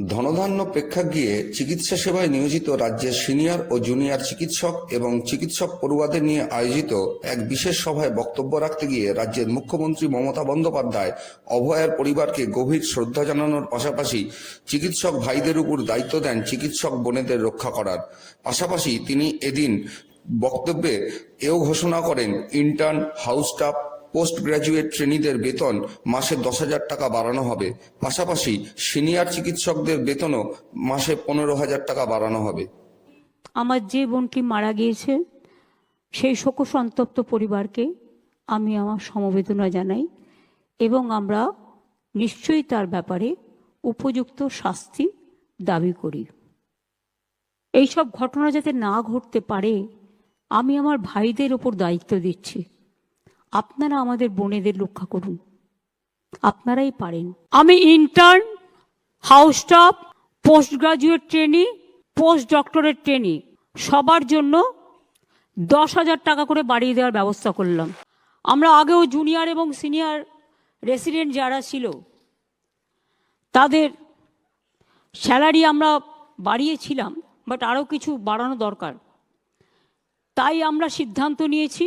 ধনধান্য প্রেক্ষাগৃহে চিকিৎসা সেবায় নিয়োজিত রাজ্যের সিনিয়র ও জুনিয়র চিকিৎসক এবং চিকিৎসক পড়ুয়াদের নিয়ে আয়োজিত এক বিশেষ সভায় বক্তব্য রাখতে গিয়ে রাজ্যের মুখ্যমন্ত্রী মমতা বন্দ্যোপাধ্যায় অভয়ার পরিবারকে গভীর শ্রদ্ধা জানানোর পাশাপাশি চিকিৎসক ভাইদের উপর দায়িত্ব দেন চিকিৎসক বোনেদের রক্ষা করার। পাশাপাশি তিনি এদিন বক্তব্যে এও ঘোষণা করেন intern house staff post graduate ট্রেনিদের বেতন মাসে দশ হাজার টাকা বাড়ানো হবে। পাশাপাশি সিনিয়র চিকিৎসকদের বেতনও মাসে পনেরো হাজার টাকা বাড়ানো হবে। আমার যে বোনটি মারা গিয়েছে, সেই শোকসন্তপ্ত পরিবারকে আমি আমার সমবেদনা জানাই এবং আমরা নিশ্চয়ই তার ব্যাপারে উপযুক্ত শাস্তি দাবি করি। এইসব ঘটনা যাতে না ঘটতে পারে, আমি আমার ভাইদের ওপর দায়িত্ব দিচ্ছি। আপনারা আমাদের বোনেদের রক্ষা করুন। আপনারাই পারেন। আমি intern house staff post graduate trainee post doctorate trainee সবার জন্য দশ হাজার টাকা করে বাড়িয়ে দেওয়ার ব্যবস্থা করলাম। আমরা আগেও জুনিয়র এবং সিনিয়র রেসিডেন্ট যারা ছিল, তাদের স্যালারি আমরা বাড়িয়েছিলাম বাট আরও কিছু বাড়ানো দরকার। তাই আমরা সিদ্ধান্ত নিয়েছি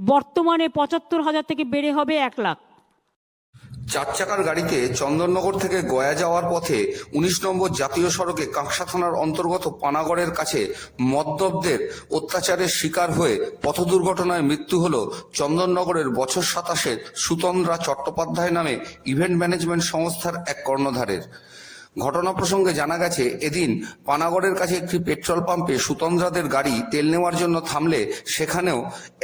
বর্তমানে পঁচাত্তর হাজার থেকে বেড়ে হবে এক লাখ। চার চাকার গাড়িতে চন্দননগর থেকে গয়া যাওয়ার পথে উনিশ নম্বর জাতীয় সড়কে কাঁকসা থানার অন্তর্গত পানাগড়ের কাছে মদ্যপদের অত্যাচারের শিকার হয়ে পথ দুর্ঘটনায় মৃত্যু হল চন্দননগরের বছর সাতাশের সুতন্দ্রা চট্টোপাধ্যায় নামে ইভেন্ট ম্যানেজমেন্ট সংস্থার এক কর্ণধারের। ঘটনা প্রসঙ্গে জানা গেছে, এদিন পানাগড়ের কাছে একটি পেট্রোল পাম্পে সুতন্দ্রাদের গাড়ি তেল নেওয়ার জন্য থামলে সেখানেও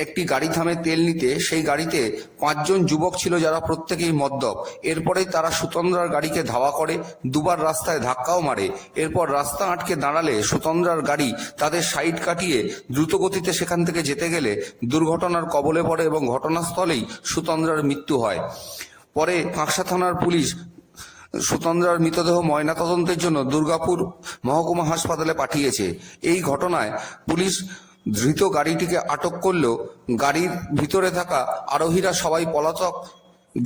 একটি গাড়ি থামে তেল নিতে। সেই গাড়িতে পাঁচজন যুবক ছিল যারা প্রত্যেকেই মদ্যপ। এরপরেই তারা সুতন্দ্রার গাড়িকে ধাওয়া করে, দুবার রাস্তায় ধাক্কাও মারে। এরপর রাস্তা আটকে দাঁড়ালে সুতন্দ্রার গাড়ি তাদের সাইড কাটিয়ে দ্রুতগতিতে সেখান থেকে যেতে গেলে দুর্ঘটনার কবলে পড়ে এবং ঘটনাস্থলেই সুতন্দ্রার মৃত্যু হয়। পরে কাঁকসা থানার পুলিশ সুতন্দ্রার মৃতদেহ ময়নাতদন্তের জন্য দুর্গাপুর মহকুমা হাসপাতালে পাঠিয়েছে। এই ঘটনায় পুলিশ ধৃত গাড়িটিকে আটক করলেও গাড়ির ভিতরে থাকা আরোহীরা সবাই পলাতক।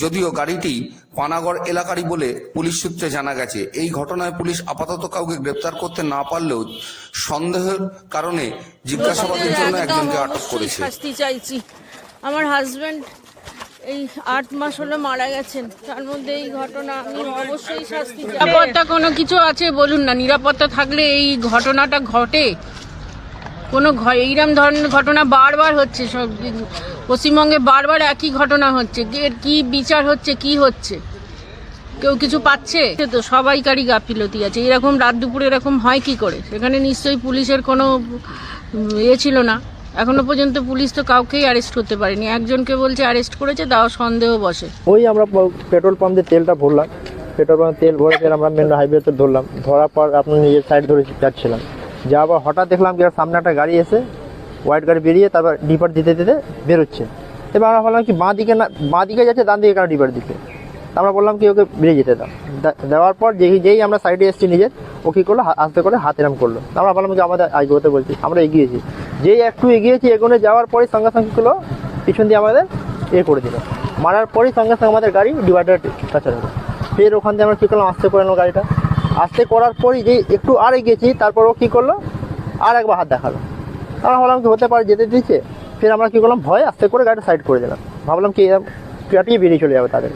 যদিও গাড়িটি পানাগড় এলাকারই বলে পুলিশ সূত্রে জানা গেছে। এই ঘটনায় পুলিশ আপাতত কাউকে গ্রেপ্তার করতে না পারলেও সন্দেহের কারণে জিজ্ঞাসাবাদের জন্য একজনকে আটক করেছে। আমার হাজবেন্ড এই আট মাস হলো মারা গেছেন। তার মধ্যে এই ঘটনা আমি অবশ্যই শাস্তি নিরাপত্তা কোনো কিছু আছে বলুন না, নিরাপত্তা থাকলে এই ঘটনাটা ঘটে। কোনো এইরম ধরনের ঘটনা বারবার হচ্ছে সব। পশ্চিমবঙ্গে বারবার একই ঘটনা হচ্ছে। এর কি বিচার হচ্ছে, কি হচ্ছে? কেউ কিছু পাচ্ছে? তো সবাইকারই গাফিলতি আছে। এরকম রাত দুপুরে এরকম হয় কি করে? সেখানে নিশ্চয়ই পুলিশের কোনো ইয়ে ছিল না। এখনও পর্যন্ত পুলিশ তো কাউকেই অ্যারেস্ট করতে পারেনি। একজনকে বলছে অ্যারেস্ট করেছে, তাও সন্দেহ বসে। ওই আমরা পেট্রোল পাম্প দিয়ে তেলটা ভরলাম। পেট্রোল পাম্পে তেল ভরে ফের আমরা মেন হাইওয়েতে ধরলাম। ধরার পর আপনার নিজের সাইড ধরে যাচ্ছিলাম। যাওয়ার পর হঠাৎ দেখলাম কি সামনে একটা গাড়ি এসে হোয়াইট গাড়ি বেরিয়ে তারপর ডিপার দিতে দিতে বেরোচ্ছে। এবার আমরা ভাবলাম কি বাঁ দিকে না বাঁ দিকে যাচ্ছে, ডান দিকে কেন ডিপার দিতে তা আমরা বললাম কি ওকে বেরিয়ে যেতে দাও। দেওয়ার পর যেই যেই আমরা সাইডে এসেছি নিজের ও কী করল? আস্তে করে হাত এরম করল। আমরা বললাম কি আমাদের এগোতে বলছি, আমরা এগিয়েছি। যেই একটু এগিয়েছি, এগোনে যাওয়ার পরে সঙ্গে সঙ্গে করল? পিছন দিয়ে আমাদের এ করে দিল। মারার পরেই সঙ্গে সঙ্গে আমাদের গাড়ি ডিভাইডার কাছে হলো। ফের ওখান থেকে আমরা কী করলাম? আস্তে করে গাড়িটা। আস্তে করার পরই যে একটু আর এগিয়েছি, তারপর ও কী করল? আর একবার হাত দেখাল। আমরা ভাবলাম কি হতে পারে, যেতে দিচ্ছে ফের আমরা কী করলাম? ভয় আস্তে করে গাড়িটা সাইড করে দিলাম। ভাবলাম কি এরকম কাটিয়ে বেরিয়ে চলে যাবে তাদের।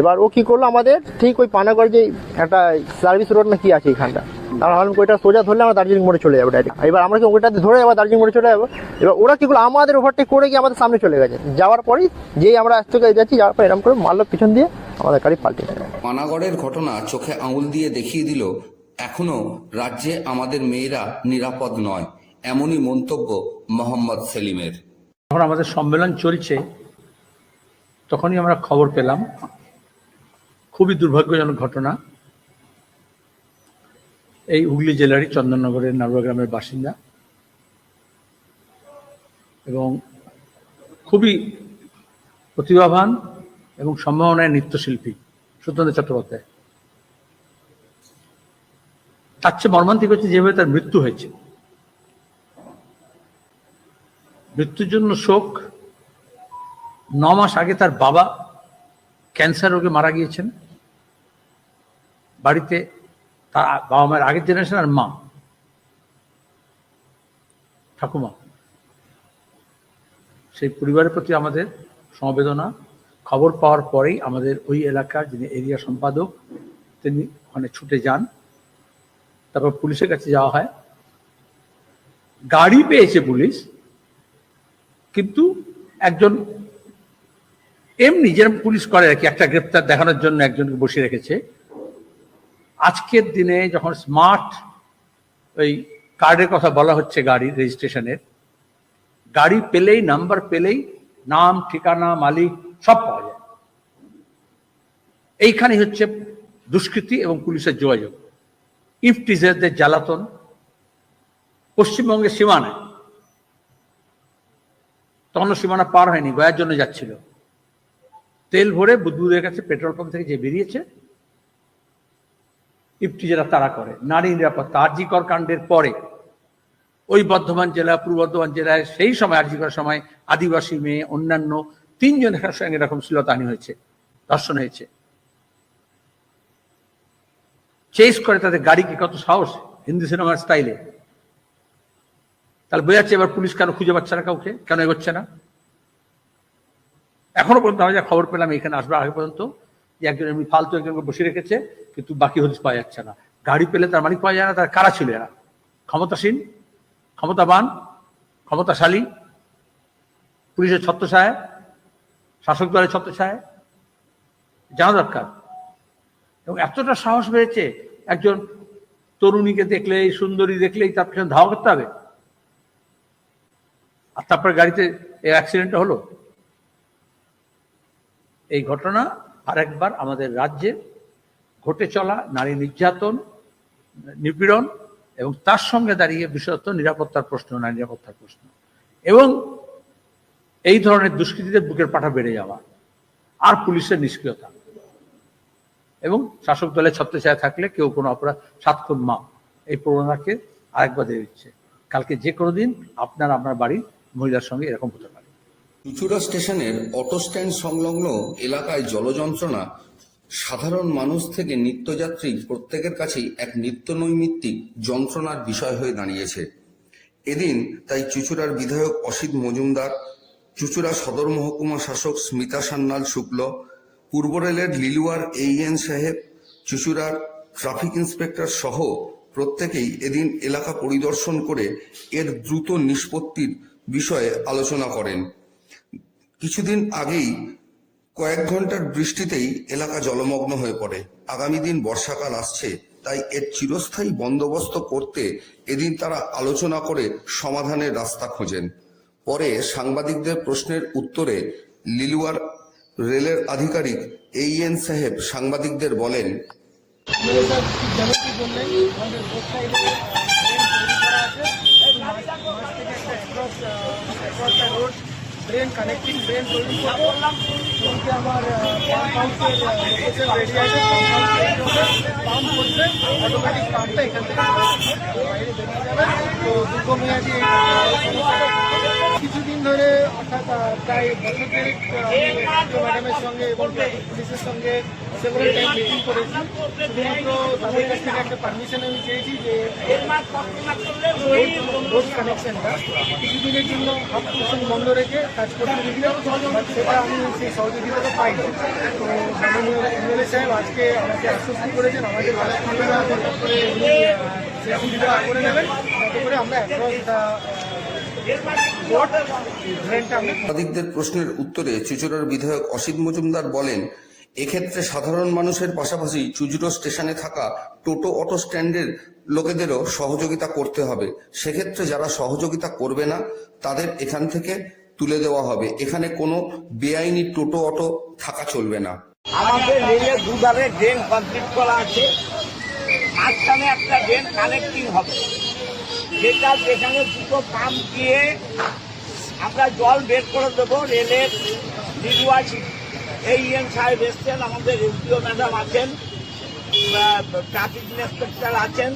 এবার ও কী করল আমাদের ঠিক ওই পানাগড় যে একটা সার্ভিস রোড না কি আছে এখানটা? আমরা ভাবলাম ওইটা সোজা ধরলে আমরা দার্জিলিং মোড়ে চলে যাব ডাইরেক্ট এবার আমরা কি ওইটাতে ধরে আবার দার্জিলিং মোড়ে চলে যাব? এবার ওরা কী করল? আমাদের ওভারটেক করে গিয়ে আমাদের সামনে চলে গেছে। যাওয়ার পরেই যেই আমরা আজ থেকে যাচ্ছি যাওয়ার পর এরকম করে মারলো পিছন দিয়ে আমাদের গাড়ি পাল্টে গেল পানাগড়ের ঘটনা চোখে আঙুল দিয়ে দেখিয়ে দিল এখনও রাজ্যে আমাদের মেয়েরা নিরাপদ নয় এমনই মন্তব্য মোহাম্মদ সেলিমের। যখন আমাদের সম্মেলন চলছে তখনই আমরা খবর পেলাম খুবই দুর্ভাগ্যজনক ঘটনা। এই হুগলি জেলারই চন্দননগরের নারুয়া গ্রামের বাসিন্দা। এবং খুবই প্রতিভাবান এবং সম্ভাবনায় নৃত্যশিল্পী সুতন্দ্র চট্টোপাধ্যায়। তার চেয়ে মর্মান্তিক হচ্ছে যেভাবে তার মৃত্যু হয়েছে। মৃত্যুর জন্য শোক। ন মাস আগে তার বাবা ক্যান্সার রোগে মারা গিয়েছেন। বাড়িতে তার বাবা মায়ের আগের জেনারেশন আর মা। ঠাকুমা। সেই পরিবারের প্রতি আমাদের সমবেদনা। খবর পাওয়ার পরেই আমাদের ওই এলাকার যিনি এরিয়া সম্পাদক, তিনি ওখানে ছুটে যান। তারপর পুলিশের কাছে যাওয়া হয়। গাড়ি পেয়েছে পুলিশ, কিন্তু একজন এমনি যেরকম পুলিশ করে আর কি, একটা গ্রেপ্তার দেখানোর জন্য একজনকে বসে রেখেছে। আজকের দিনে যখন স্মার্ট ওই কার্ডের কথা বলা হচ্ছে গাড়ির রেজিস্ট্রেশনের, গাড়ি পেলেই, নাম্বার পেলেই, নাম, ঠিকানা, মালিক সব পাওয়া যায়। এইখানে হচ্ছে দুষ্কৃতি এবং পুলিশের যোগাযোগ। ইফটিজারদের জ্বালাতন, পশ্চিমবঙ্গের সীমানায়। তখনও সীমানা পার হয়নি, গয়ার জন্য যাচ্ছিল। তেল ভরে বুদ্ধুদের কাছে পেট্রোল পাম্প থেকে যে বেরিয়েছে ইফটিজারা তারা করে, নারী নিরাপত্তা, আরজিকর কাণ্ডের পরে, ওই বর্ধমান জেলা, পূর্ব বর্ধমান জেলায় সেই সময় আরজিকর সময় আদিবাসী মেয়ে, অন্যান্য তিনজনের সঙ্গে এরকম শ্লীলতাহানি হয়েছে, ধর্ষণ হয়েছে। চেস করে তাদের গাড়িকে কত সাহস হিন্দি সিনেমার স্টাইলে তাহলে বোঝাচ্ছে এবার পুলিশ কেন খুঁজে পাচ্ছে না কাউকে? কেন এগোচ্ছে না? এখনও পর্যন্ত আমরা যা খবর পেলাম, এখানে আসবার আগে পর্যন্ত, যে একজন এমনি ফালতু একজনকে বসে রেখেছে, কিন্তু বাকি হদিস পাওয়া যাচ্ছে না। গাড়ি পেলে তার মালিক পাওয়া যায় না, তার কারা ছিল এরা? ক্ষমতাসীন, ক্ষমতাবান, ক্ষমতাশালী, পুলিশের ছত্রছায় শাসক দলের ছত্রছায় জানা দরকার। এবং এতটা সাহস বেড়েছে, একজন তরুণীকে দেখলেই, সুন্দরী দেখলেই তার পেছনে ধাওয়া করতে হবে। আর তারপরে গাড়িতে অ্যাক্সিডেন্টটা হলো? এই ঘটনা আরেকবার আমাদের রাজ্যে ঘটে চলা, নারী নির্যাতন, নিপীড়ন এবং তার সঙ্গে দাঁড়িয়ে বিশেষত নিরাপত্তার প্রশ্ন, নারী নিরাপত্তার প্রশ্ন। এবং এই ধরনের দুষ্কৃতীদের বুকের পাঠা বেড়ে যাওয়া আর পুলিশের নিষ্ক্রিয়তা। এবং শাসক দলের ছত্রছায়া থাকলে কেউ কোনো অপরাধ, সাতক্ষণ মা, এই প্রবণতাকে আরেকবার দিয়ে দিচ্ছে কালকে যে কোনো দিন আপনার আপনার বাড়ির মহিলার সঙ্গে এরকম হতে পারে। চুচুড়া স্টেশনের অটো স্ট্যান্ড সংলগ্ন এলাকায় জলযন্ত্রণা সাধারণ মানুষ থেকে নিত্যযাত্রী প্রত্যেকের কাছেই এক নিত্য নৈমিত্তিক যন্ত্রণার বিষয় হয়ে দাঁড়িয়েছে। এদিন তাই চুচুড়ার বিধায়ক অসিত মজুমদার, চুচুড়া সদর মহকুমা শাসক স্মিতা সান্যাল শুক্ল, পূর্ব রেলের লিলুয়ার এইএন সাহেব, চুচুড়ার ট্রাফিক ইন্সপেক্টর সহ প্রত্যেকেই এদিন এলাকা পরিদর্শন করে এর দ্রুত নিষ্পত্তির বিষয়ে আলোচনা করেন। কিছুদিন আগেই কয়েক ঘণ্টার বৃষ্টিতেই এলাকা জলমগ্ন হয়ে পড়ে। আগামী দিন বর্ষাকাল আসছে, তাই এর চিরস্থায়ী বন্দোবস্ত করতে এদিন তারা আলোচনা করে সমাধানের রাস্তা খোঁজেন। পরে সাংবাদিকদের প্রশ্নের উত্তরে লিলুয়ার রেলের আধিকারিক এইএন সাহেব সাংবাদিকদের বলেন ট্রেন কানেক্টিং ট্রেন তৈরি করব ট্রেনকে আমার পাম্প হাউসের রেডি আছে পাম্প করবে অটোমেটিক পাম্পটা এখান থেকে বাইরে যাবে তো দীর্ঘমেয়াদী কিছুদিন ধরে প্রায় বছর ম্যাডামের সঙ্গে এবং সঙ্গে সেগুলো করেছি। কাছ থেকে একটা আমি চেয়েছি যে কিছুদিনের জন্য হাফ বন্ধ রেখে কাজ করতে সেটা আমি সেই সহযোগিতাটা পাই তো মাননীয় এমএলএ সাহেব আজকে আমাকে আশ্বস্ত করেছেন আমাদের করে নেবেন। করে আমরা দ্য বোর্ড ট্রেনটা আমরা সাংবাদিকদের প্রশ্নের উত্তরে চুচুড়ার বিধায়ক অসিত মজুমদার বলেন, এক্ষেত্রে সাধারণ মানুষের পাশাপাশি চুচুড়ো স্টেশনে থাকা টোটো অটো স্ট্যান্ডের লোকেদেরও সহযোগিতা করতে হবে। সেক্ষেত্রে যারা সহযোগিতা করবে না, তাদের এখান থেকে তুলে দেওয়া হবে। এখানে কোনো বেআইনি টোটো অটো থাকা চলবে না। আমাদের রেলের দুধারে ড্রেন কমপ্লিট করা আছে। মাঝখানে একটা ড্রেন কানেক্টিং হবে। যেটা যেখানে দুটো পাম্প দিয়ে আমরা জল বের করে দেবো, রেলের নির্বাচ। এই এন সাহেব এসছেন, আমাদের এসডিও ম্যাডাম আছেন ট্রাফিক ইন্সপেক্টর আছেন।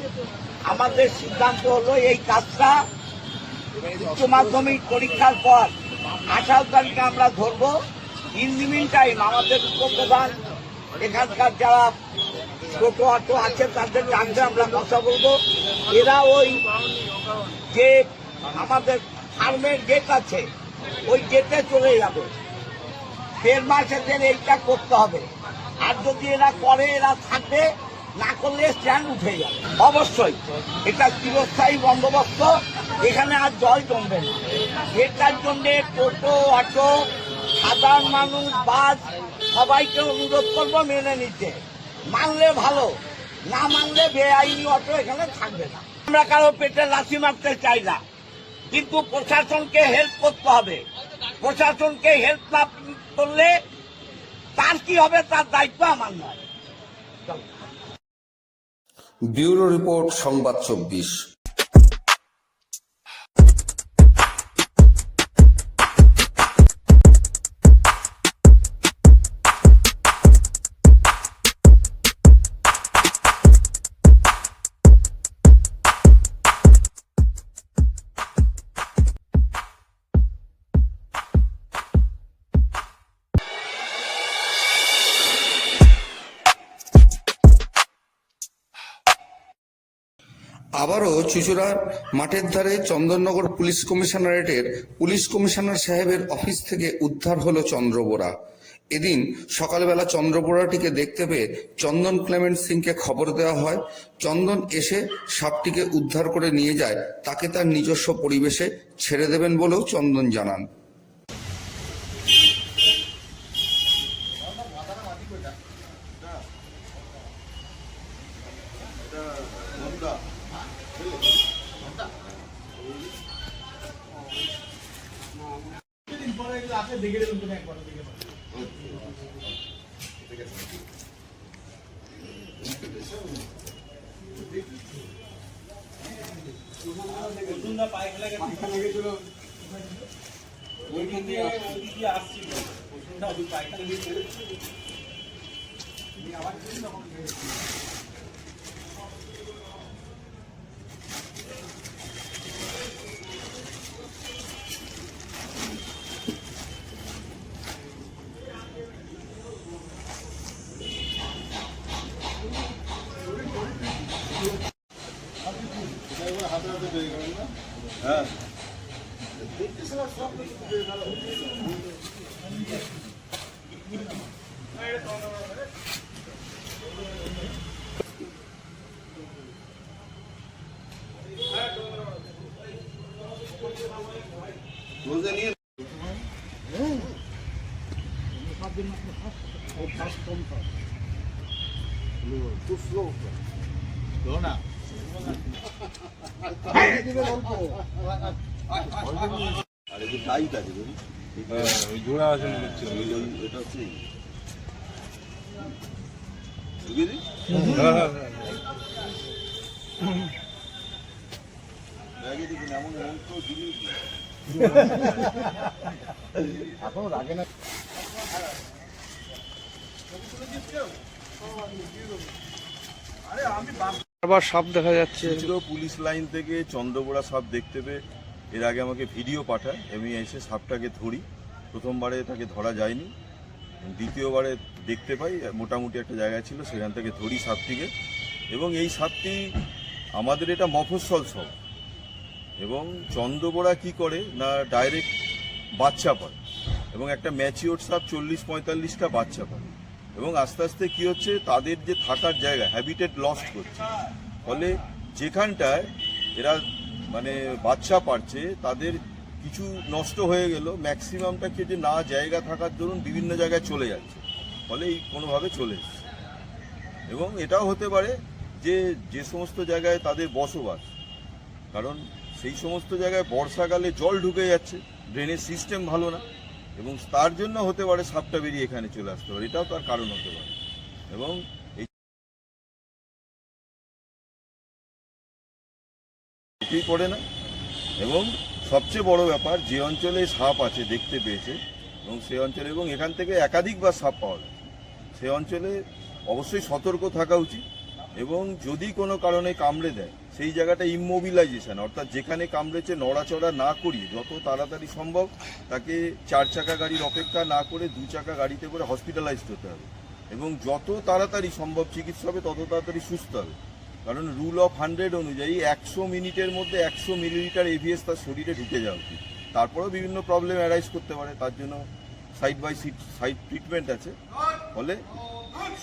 আমাদের সিদ্ধান্ত হলো এই কাজটা উচ্চ মাধ্যমিক পরীক্ষার পর আঠারো তারিখে আমরা ধরবো। ইন টাইম আমাদের উপপ্রধান, এখানকার যারা টোটো অটো আছে, তাদের ডাকতে আমরা কথা বলব। এরা ওই যে আমাদের ফার্মের গেট আছে, ওই গেটে চলে যাবে। দেড় মাস এদের এইটা করতে হবে। আর যদি এরা করে, এরা থাকবে, না করলে স্ট্যান্ড উঠে যাবে। অবশ্যই, এটা চিরস্থায়ী বন্দোবস্ত। এখানে আর জল জমবে না। এটার জন্য টোটো, অটো, সাধারণ মানুষ, বাস, সবাইকে অনুরোধ করব মেনে নিতে। মানলে ভালো, না মানলে বেআইনি অটো এখানে থাকবে না। আমরা কারও পেটে লাথি মারতে চাই না, কিন্তু প্রশাসনকে হেল্প করতে হবে। প্রশাসনকে হেল্প না করলে তার কি হবে, তার দায়িত্ব আমার নয়। ব্যুরো রিপোর্ট, সংবাদ চব্বিশ। আবারও চুচুড়ার মাঠের ধারে চন্দননগর পুলিশ কমিশনারেটের পুলিশ কমিশনার সাহেবের অফিস থেকে উদ্ধার হলো চন্দ্রবোরা। এদিন সকালবেলা চন্দ্রবোরাটিকে দেখতে পেয়ে চন্দন ক্লেমেন্ট সিংকে খবর দেওয়া হয়। চন্দন এসে সাপটিকে উদ্ধার করে নিয়ে যায়, তাকে তার নিজস্ব পরিবেশে ছেড়ে দেবেন বলেও চন্দন জানান। దిగిడి ఉంటుంది Too slow. Go now. আছে ওই জোড়া আছে মনে হচ্ছে এটা হচ্ছে এখনও রাগে না আবার সাপ দেখা যাচ্ছে। ছিল পুলিশ লাইন থেকে চন্দ্রবোড়া সাপ দেখতে পেয়ে এর আগে আমাকে ভিডিও পাঠায়, আমি এসে সাপটাকে ধরি। প্রথমবারে তাকে ধরা যায়নি। দ্বিতীয়বারে দেখতে পাই, মোটামুটি একটা জায়গা ছিল, সেখান থেকে ধরি সাপটিকে। এবং এই সাপটি আমাদের এটা মফস্বল সব। এবং চন্দ্রবোড়া কি করে না ডাইরেক্ট বাচ্চা পায়। এবং একটা ম্যাচিওর সাপ চল্লিশ পঁয়তাল্লিশটা বাচ্চা পায়। এবং আস্তে আস্তে কি হচ্ছে, তাদের যে থাকার জায়গা হ্যাবিটেট লস্ট করছে। ফলে যেখানটায় এরা মানে বাচ্চা পারছে, তাদের কিছু নষ্ট হয়ে গেল ম্যাক্সিমামটা কি যে না জায়গা থাকার দরুন বিভিন্ন জায়গায় চলে যাচ্ছে। ফলে এই কোনোভাবে চলে এসছে। এবং এটাও হতে পারে যে যে সমস্ত জায়গায় তাদের বসবাস, কারণ সেই সমস্ত জায়গায় বর্ষাকালে জল ঢুকে যাচ্ছে ড্রেনের সিস্টেম ভালো না। এবং তার জন্য হতে পারে সাপটা বেরিয়ে এখানে চলে আসতে পারে। এটাও তার কারণ হতে পারে। এবং এটি পড়ে না। এবং সবচেয়ে বড় ব্যাপার, যে অঞ্চলে সাপ আছে, দেখতে পেয়েছে, এবং সে অঞ্চলে, এবং এখান থেকে একাধিকবার সাপ পাওয়া যায় সে অঞ্চলে অবশ্যই সতর্ক থাকা উচিত, এবং যদি কোনো কারণে কামড়ে দেয় সেই জায়গাটা ইমোবিলাইজেশন অর্থাৎ যেখানে কামড়েছে নড়াচড়া না করিয়ে যত তাড়াতাড়ি সম্ভব তাকে চার চাকা গাড়ির অপেক্ষা না করে দু চাকা গাড়িতে করে হসপিটালাইজড হতে হবে। এবং যত তাড়াতাড়ি সম্ভব চিকিৎসা হবে তত তাড়াতাড়ি সুস্থ হবে। কারণ রুল অফ হান্ড্রেড অনুযায়ী একশো মিনিটের মধ্যে একশো মিলিলিটার এভিএস তার শরীরে ঢুকে যাওয়া উচিত। তারপরেও বিভিন্ন প্রবলেম অ্যারাইজ করতে পারে তার জন্য side by sit side treatment আছে। ফলে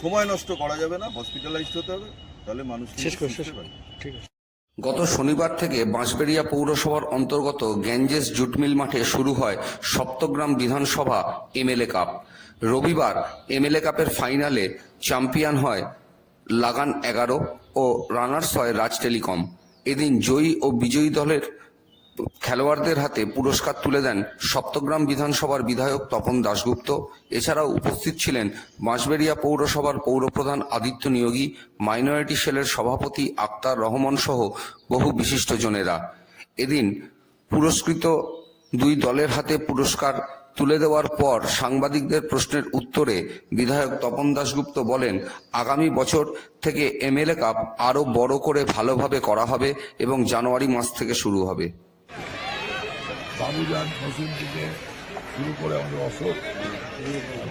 সময় নষ্ট করা যাবে না হসপিটালাইজড হতে হবে তাহলে মানুষ শেষ করে শেষ পারে গত শনিবার থেকে বাঁশবেড়িয়া পৌরসভার অন্তর্গত গ্যাঞ্জেস জুটমিল মাঠে শুরু হয় সপ্তগ্রাম বিধানসভা এমএলএ কাপ। রবিবার এমএলএ কাপের ফাইনালে চ্যাম্পিয়ন হয় লাগান এগারো ও রানার্স হয় রাজ টেলিকম। এদিন জয়ী ও বিজয়ী দলের খেলোয়াড়দের হাতে পুরস্কার তুলে দেন সপ্তগ্রাম বিধানসভার বিধায়ক তপন দাশগুপ্ত। এছাড়াও উপস্থিত ছিলেন বাঁশবেড়িয়া পৌরসভার পৌরপ্রধান আদিত্য নিয়োগী, মাইনরিটি সেলের সভাপতি আক্তার রহমান সহ বহু বিশিষ্টজনেরা এদিন পুরস্কৃত দুই দলের হাতে পুরস্কার তুলে দেওয়ার পর সাংবাদিকদের প্রশ্নের উত্তরে বিধায়ক তপন দাশগুপ্ত বলেন, আগামী বছর থেকে এমএলএ কাপ আরও বড় করে ভালোভাবে করা হবে এবং জানুয়ারি মাস থেকে শুরু হবে। বাবুজান নসুন থেকে শুরু করে আমাদের অশোক,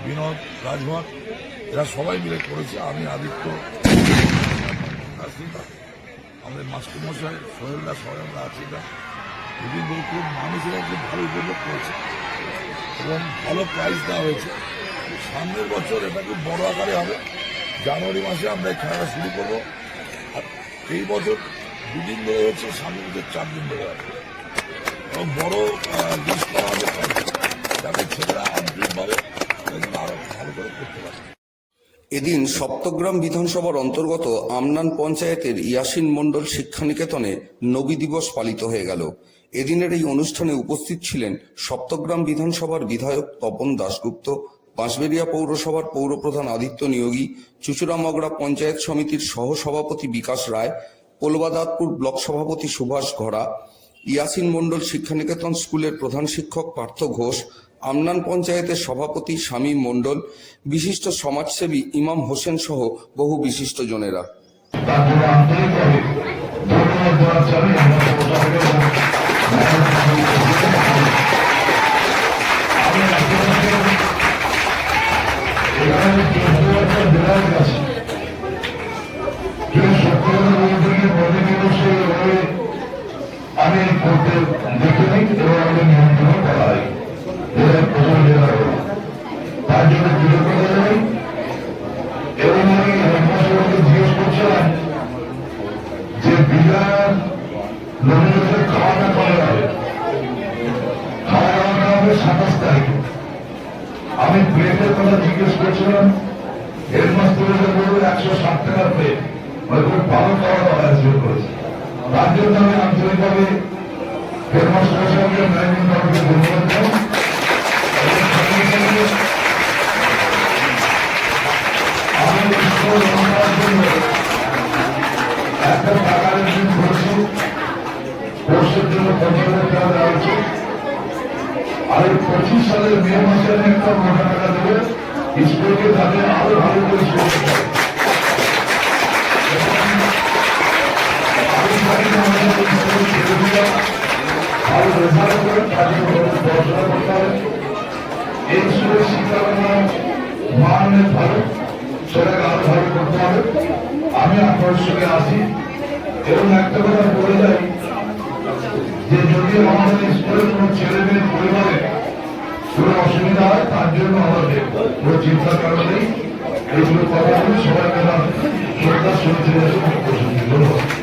বিনোদ রাজভর এরা সবাই মিলে করেছে। আমি, আদিত্য আমাদের মাস্টারমশাই, সোহেলদা, সবাই আমরা আছি না বিভিন্ন খুব মানুষেরা খুব ভালো উপভোগ করেছে এবং ভালো প্রাইজ দেওয়া হয়েছে। সামনের বছর এটা খুব বড় আকারে হবে। জানুয়ারি মাসে আমরা এই খেলাটা শুরু করব। আর এই বছর দুদিন ধরে হচ্ছে, সামনের বছর চার দিন ধরে হবে। এদিন সপ্তগ্রাম বিধানসভার অন্তর্গত আমনান পঞ্চায়েতের ইয়াসিন মণ্ডল শিক্ষানিকেতনে নবী দিবস পালিত হয়ে গেল। এদিনের এই অনুষ্ঠানে উপস্থিত ছিলেন সপ্তগ্রাম বিধানসভার বিধায়ক তপন দাশগুপ্ত, বাঁশবেড়িয়া পৌরসভার পৌরপ্রধান আদিত্য নিয়োগী, চুচুড়ামগড়া পঞ্চায়েত সমিতির সহসভাপতি বিকাশ রায় কলবাদাতপুর ব্লক সভাপতি সুভাষ ঘরা ইয়াসিন মন্ডল শিক্ষানিকেতন স্কুলের প্রধান শিক্ষক পার্থ ঘোষ, আমনান পঞ্চায়েতের সভাপতি স্বামী মণ্ডল, বিশিষ্ট সমাজসেবী ইমাম হোসেন সহ বহু বিশিষ্ট জনেরা। আমি প্লেটের কথা জিজ্ঞেস করছিলাম। হেডমাস্টারকে বলব একশো ষাট প্লেট মানে খুব ভালো খাওয়া দাওয়া আয়োজন করেছে। তার জন্য আমি আন্তরিকভাবে হেডমাস্টারের একটা টাকা করেছি জন্য পনেরো হাজার টাকা দেওয়া আর পঁচিশ সালের মে মাসে একটা মোটা টাকা দেবো। স্কুলকে তাকে আরও ভালো করে তাদের এই আমি আপনার সঙ্গে আসি। এবং একটা কথা বলে যাই যে যদি আমাদের স্কুলের কোনো ছেলে মেয়ের পরিবারে কোনো অসুবিধা হয়, তার জন্য আমাদের কোনো চিন্তা কারণেই এইগুলো কথা সবাইকে শ্রদ্ধার সঙ্গে ধন্যবাদ।